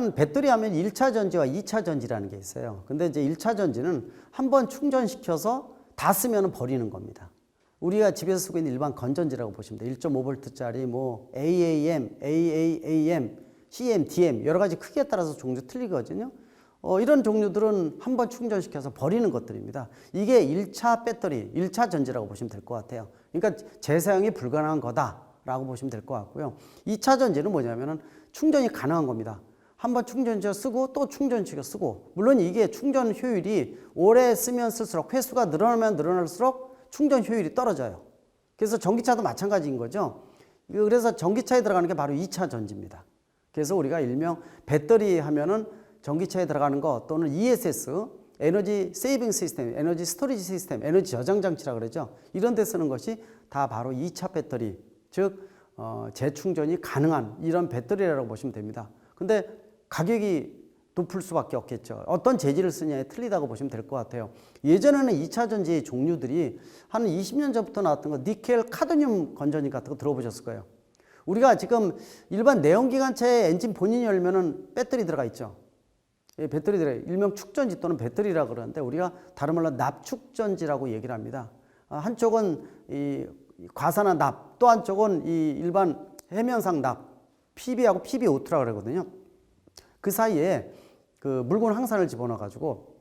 일단 배터리 하면 1차 전지와 2차 전지라는 게 있어요. 근데 이제 1차 전지는 한 번 충전시켜서 다 쓰면 버리는 겁니다. 우리가 집에서 쓰고 있는 일반 건전지라고 보시면 돼요. 1.5V짜리 뭐 AAM, AAAM, CM, DM 여러 가지 크기에 따라서 종류 틀리거든요. 어, 이런 종류들은 한 번 충전시켜서 버리는 것들입니다. 이게 1차 배터리, 1차 전지라고 보시면 될 것 같아요. 그러니까 재사용이 불가능한 거다라고 보시면 될 것 같고요. 2차 전지는 뭐냐면은 충전이 가능한 겁니다. 한 번 충전시켜 쓰고 또 충전시켜 쓰고 물론 이게 충전 효율이 오래 쓰면 쓸수록 횟수가 늘어나면 늘어날수록 충전 효율이 떨어져요. 그래서 전기차도 마찬가지인 거죠. 그래서 전기차에 들어가는 게 바로 2차 전지입니다. 그래서 우리가 일명 배터리 하면은 전기차에 들어가는 거 또는 ESS 에너지 세이빙 시스템, 에너지 스토리지 시스템, 에너지 저장 장치라 그러죠. 이런 데 쓰는 것이 다 바로 2차 배터리, 즉 어, 재충전이 가능한 이런 배터리라고 보시면 됩니다. 근데 가격이 높을 수밖에 없겠죠. 어떤 재질을 쓰냐에 틀리다고 보시면 될 것 같아요. 예전에는 2차 전지의 종류들이 한 20년 전부터 나왔던 거 니켈 카드뮴 건전지 같은 거 들어보셨을 거예요. 우리가 지금 일반 내연기관차의 엔진 본인이 열면은 배터리 들어가 있죠. 예, 배터리 들어 일명 축전지 또는 배터리라 그러는데 우리가 다른 말로 납축전지라고 얘기를 합니다. 아, 한쪽은 이 과산화 납, 또 한쪽은 이 일반 해면상 납, PB하고 PbO2라 그러거든요. 그 사이에 그 묽은 황산을 집어넣어 가지고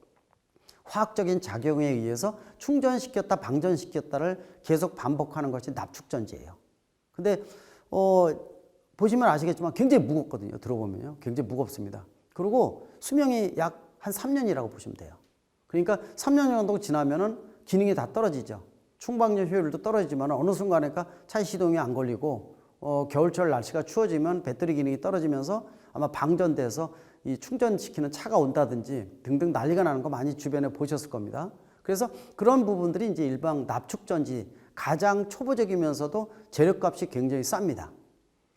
화학적인 작용에 의해서 충전시켰다 방전시켰다를 계속 반복하는 것이 납축전지예요. 근데 어 보시면 아시겠지만 굉장히 무겁거든요. 들어보면요. 굉장히 무겁습니다. 그리고 수명이 약 한 3년이라고 보시면 돼요. 그러니까 3년 정도 지나면은 기능이 다 떨어지죠. 충방력 효율도 떨어지지만 어느 순간에가 차 시동이 안 걸리고 어, 겨울철 날씨가 추워지면 배터리 기능이 떨어지면서 아마 방전돼서 이 충전시키는 차가 온다든지 등등 난리가 나는 거 많이 주변에 보셨을 겁니다. 그래서 그런 부분들이 이제 일반 납축전지 가장 초보적이면서도 재료값이 굉장히 쌉니다.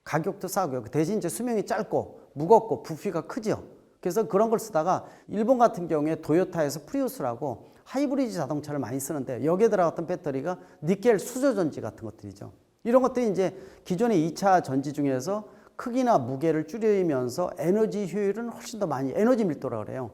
가격도 싸고요. 그 대신 이제 수명이 짧고 무겁고 부피가 크죠. 그래서 그런 걸 쓰다가 일본 같은 경우에 도요타에서 프리우스라고 하이브리드 자동차를 많이 쓰는데 여기에 들어갔던 배터리가 니켈 수저 전지 같은 것들이죠. 이런 것들이 이제 기존의 2차 전지 중에서 크기나 무게를 줄이면서 에너지 효율은 훨씬 더 많이 에너지 밀도라 그래요.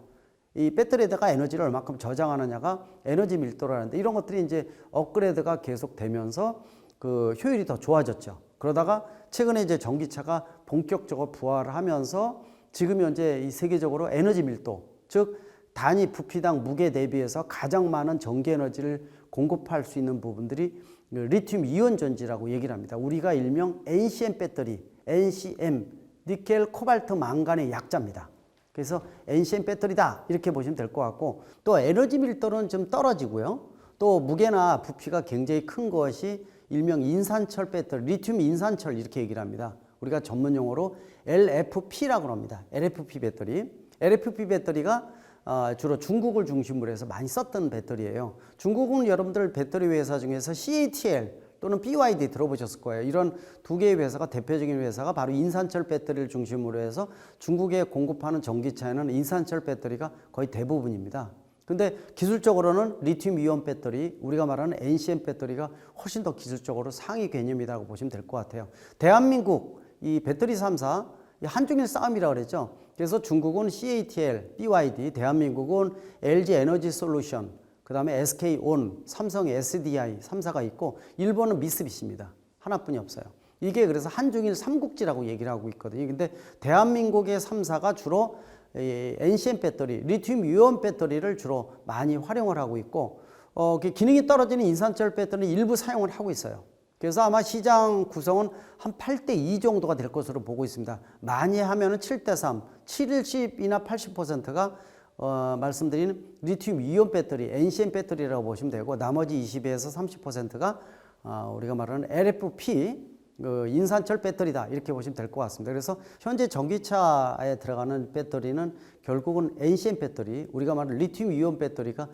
이 배터리에다가 에너지를 얼마큼 저장하느냐가 에너지 밀도라는데 이런 것들이 이제 업그레이드가 계속 되면서 그 효율이 더 좋아졌죠. 그러다가 최근에 이제 전기차가 본격적으로 부활을 하면서 지금 현재 이 세계적으로 에너지 밀도, 즉 단위 부피당 무게 대비해서 가장 많은 전기 에너지를 공급할 수 있는 부분들이 리튬 이온 전지라고 얘기를 합니다. 우리가 일명 NCM 배터리, NCM, 니켈, 코발트, 망간의 약자입니다. 그래서 NCM 배터리다 이렇게 보시면 될 것 같고 또 에너지 밀도는 좀 떨어지고요. 또 무게나 부피가 굉장히 큰 것이 일명 인산철 배터리, 리튬 인산철 이렇게 얘기를 합니다. 우리가 전문 용어로 LFP라고 합니다. LFP 배터리. LFP 배터리가 어, 주로 중국을 중심으로 해서 많이 썼던 배터리예요. 중국은 여러분들 배터리 회사 중에서 CATL 또는 BYD 들어보셨을 거예요. 이런 두 개의 회사가 대표적인 회사가 바로 인산철 배터리를 중심으로 해서 중국에 공급하는 전기차에는 인산철 배터리가 거의 대부분입니다. 근데 기술적으로는 리튬 이온 배터리, 우리가 말하는 NCM 배터리가 훨씬 더 기술적으로 상위 개념이라고 보시면 될 것 같아요. 대한민국 이 배터리 3사 한중일 싸움이라고 그랬죠. 그래서 중국은 CATL, BYD, 대한민국은 LG 에너지 솔루션, 그 다음에 SK온, 삼성 SDI 3사가 있고 일본은 미쓰비시입니다. 하나뿐이 없어요. 이게 그래서 한중일 삼국지라고 얘기를 하고 있거든요. 근데 대한민국의 3사가 주로 NCM 배터리, 리튬 이온 배터리를 주로 많이 활용을 하고 있고 어, 기능이 떨어지는 인산철 배터리는 일부 사용을 하고 있어요. 그래서 아마 시장 구성은 한 8대 2 정도가 될 것으로 보고 있습니다. 많이 하면은 7대 3, 70이나 80%가 어, 말씀드린 리튬 이온 배터리, NCM 배터리라고 보시면 되고 나머지 20에서 30%가 어, 우리가 말하는 LFP 그 인산철 배터리다 이렇게 보시면 될 것 같습니다. 그래서 현재 전기차에 들어가는 배터리는 결국은 NCM 배터리, 우리가 말하는 리튬 이온 배터리가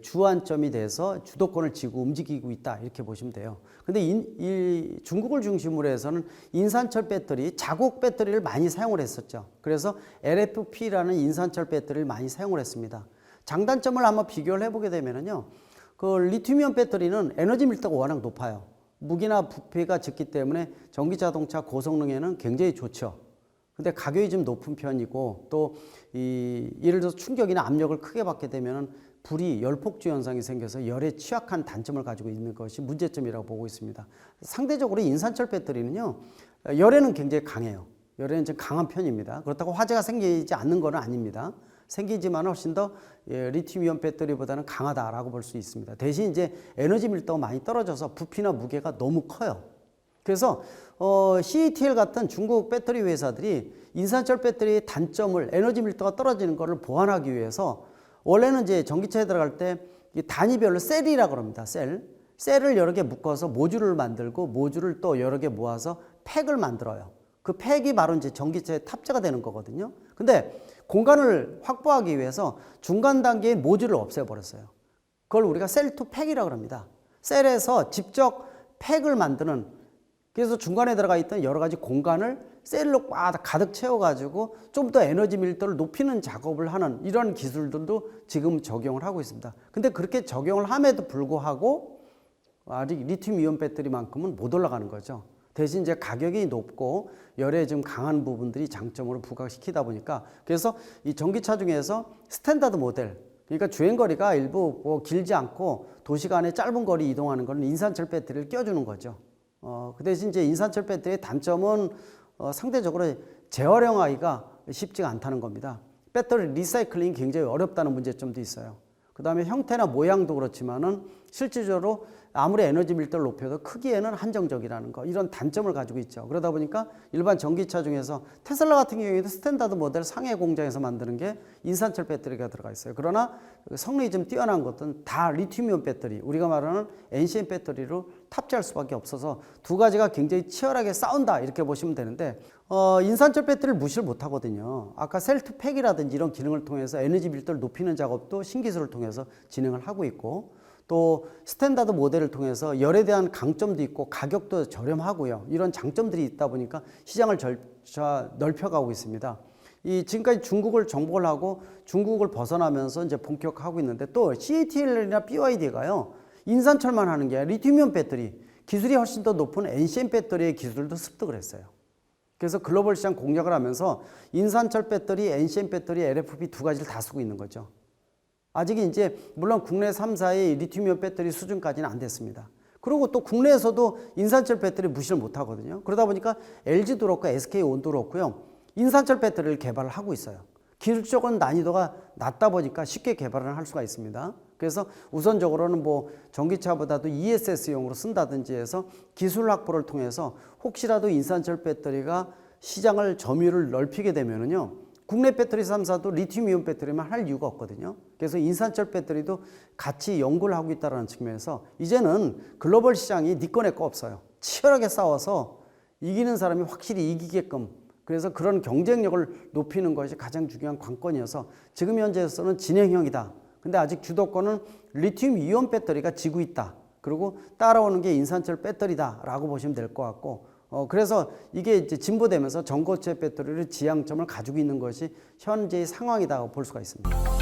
주안점이 돼서 주도권을 쥐고 움직이고 있다 이렇게 보시면 돼요. 근데 인, 이 중국을 중심으로 해서는 인산철 배터리, 자국 배터리를 많이 사용을 했었죠. 그래서 LFP라는 인산철 배터리를 많이 사용을 했습니다. 장단점을 한번 비교를 해보게 되면은요, 그 리튬이온 배터리는 에너지 밀도가 워낙 높아요. 무게나 부피가 적기 때문에 전기 자동차 고성능에는 굉장히 좋죠. 근데 가격이 좀 높은 편이고 또 이 예를 들어서 충격이나 압력을 크게 받게 되면은 불이 열폭주 현상이 생겨서 열에 취약한 단점을 가지고 있는 것이 문제점이라고 보고 있습니다. 상대적으로 인산철 배터리는요 열에는 굉장히 강해요. 열에는 좀 강한 편입니다. 그렇다고 화재가 생기지 않는 것은 아닙니다. 생기지만 훨씬 더 예, 리튬이온 배터리보다는 강하다라고 볼 수 있습니다. 대신 이제 에너지 밀도가 많이 떨어져서 부피나 무게가 너무 커요. 그래서 어, CATL 같은 중국 배터리 회사들이 인산철 배터리의 단점을 에너지 밀도가 떨어지는 것을 보완하기 위해서 원래는 이제 전기차에 들어갈 때이 단위별로 셀이라고 합니다. 셀. 셀을 여러 개 묶어서 모듈을 만들고 모듈을 또 여러 개 모아서 팩을 만들어요. 그 팩이 바로 이제 전기차에 탑재가 되는 거거든요. 근데 공간을 확보하기 위해서 중간 단계의 모듈을 없애버렸어요. 그걸 우리가 셀 투 팩이라고 합니다. 셀에서 직접 팩을 만드는 그래서 중간에 들어가 있던 여러 가지 공간을 셀로 꽉 가득 채워가지고 좀 더 에너지 밀도를 높이는 작업을 하는 이런 기술들도 지금 적용을 하고 있습니다. 근데 그렇게 적용을 함에도 불구하고 아직 리튬 이온 배터리만큼은 못 올라가는 거죠. 대신 이제 가격이 높고 열에 좀 강한 부분들이 장점으로 부각시키다 보니까 그래서 이 전기차 중에서 스탠다드 모델 그러니까 주행 거리가 일부 뭐 길지 않고 도시 간의 짧은 거리 이동하는 거는 인산철 배터리를 껴주는 거죠. 어, 그 대신 이제 인산철 배터리의 단점은 어, 상대적으로 재활용하기가 쉽지가 않다는 겁니다. 배터리 리사이클링이 굉장히 어렵다는 문제점도 있어요. 그 다음에 형태나 모양도 그렇지만은 실질적으로 아무리 에너지 밀도를 높여도 크기에는 한정적이라는 거 이런 단점을 가지고 있죠. 그러다 보니까 일반 전기차 중에서 테슬라 같은 경우에도 스탠다드 모델 상해 공장에서 만드는 게 인산철 배터리가 들어가 있어요. 그러나 성능이 좀 뛰어난 것은 다 리튬이온 배터리 우리가 말하는 NCM 배터리로 탑재할 수밖에 없어서 두 가지가 굉장히 치열하게 싸운다 이렇게 보시면 되는데 어, 인산철 배터리를 무시를 못 하거든요. 아까 셀트 팩이라든지 이런 기능을 통해서 에너지 밀도를 높이는 작업도 신기술을 통해서 진행을 하고 있고 또 스탠다드 모델을 통해서 열에 대한 강점도 있고 가격도 저렴하고요. 이런 장점들이 있다 보니까 시장을 절차 넓혀가고 있습니다. 이 지금까지 중국을 정복을 하고 중국을 벗어나면서 이제 본격하고 있는데 또 CATL이나 BYD가요. 인산철만 하는 게 아니라 리튬이온 배터리 기술이 훨씬 더 높은 NCM 배터리의 기술도 습득을 했어요. 그래서 글로벌 시장 공략을 하면서 인산철 배터리, NCM 배터리, LFP 두 가지를 다 쓰고 있는 거죠. 아직 이제 물론 국내 3사의 리튬이온 배터리 수준까지는 안 됐습니다. 그리고 또 국내에서도 인산철 배터리 무시를 못 하거든요. 그러다 보니까 LG도 그렇고 SK온도 그렇고요. 인산철 배터리를 개발을 하고 있어요. 기술적인 난이도가 낮다 보니까 쉽게 개발을 할 수가 있습니다. 그래서 우선적으로는 뭐 전기차보다도 ESS용으로 쓴다든지 해서 기술 확보를 통해서 혹시라도 인산철 배터리가 시장을 점유를 넓히게 되면은요. 국내 배터리 3사도 리튬 이온 배터리만 할 이유가 없거든요. 그래서 인산철 배터리도 같이 연구를 하고 있다는 측면에서 이제는 글로벌 시장이 니꺼 내꺼 없어요. 치열하게 싸워서 이기는 사람이 확실히 이기게끔 그래서 그런 경쟁력을 높이는 것이 가장 중요한 관건이어서 지금 현재에서는 진행형이다. 근데 아직 주도권은 리튬 이온 배터리가 지고 있다. 그리고 따라오는 게 인산철 배터리다라고 보시면 될 것 같고 어, 그래서 이게 이제 진보되면서 전고체 배터리를 지향점을 가지고 있는 것이 현재의 상황이라고 볼 수가 있습니다.